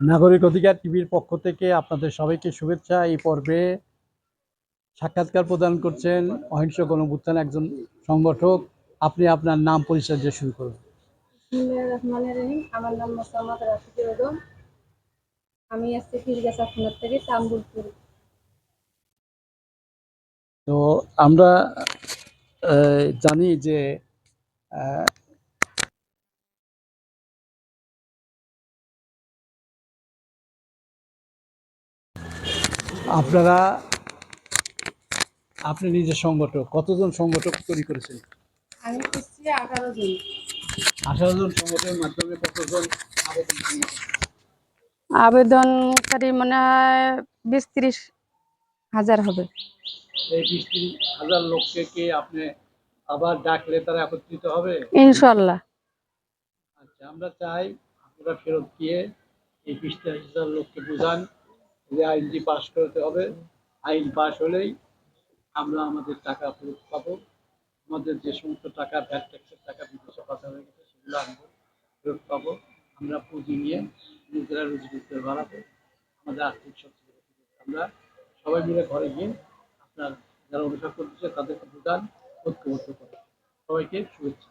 নাগরিক অধিকার টিভির পক্ষ থেকে আপনাদের সবাইকে শুভেচ্ছা। এই পর্বে সাক্ষাৎকার প্রদান করছেন অহিংস গণভুত্থান একজন সংগঠক। আপনি আপনার নাম পরিচয় দিয়ে শুরু করুন। বিসমিল্লাহির রহমানির রহিম। আমার নাম মোসাম্মদ রাশিদুল বেগম আমি আসছি ফিরগাছা খুনার থেকে তাম্বুলপুর। তো আমরা জানি যে আপনারা আপনি নিজের সংগঠক কতজন সংগঠক তৈরি করেছেন? আমি করছি আঠারো জন। আঠারো জন সংগঠনের মাধ্যমে কতজন আবেদন করেছেন? আবেদনকারী মনে হয় বিশ ত্রিশ হাজার হবে। এই বিশ তিরিশ হাজার লোককে কি আপনি আবার ডাকলে তারা একত্রিত হবে? ইনশাল্লাহ আচ্ছা আমরা চাই আপনারা ফেরত গিয়ে এই বিশ তিরিশ হাজার লোককে বুঝান। যে আইনটি পাশ করতে হবে। আইন পাশ হলেই আমরা আমাদের টাকা ফেরত পাবো। আমাদের যে সমস্ত টাকা ভ্যাট ট্যাক্সের টাকা, বিদেশে পাচার হয়ে গেছে, সেগুলো আমরা ফেরত পাবো। আমরা পুঁজি নিয়ে নিজেরা রুজি করতে বাড়াবো। আমাদের আর্থিক শক্তি আমরা সবাই মিলে ঘরে গিয়ে আপনার যারা অনুসরণ করতেছে, তাদেরকে বুঝান ঐক্যবদ্ধ করে সবাইকে শুভেচ্ছা।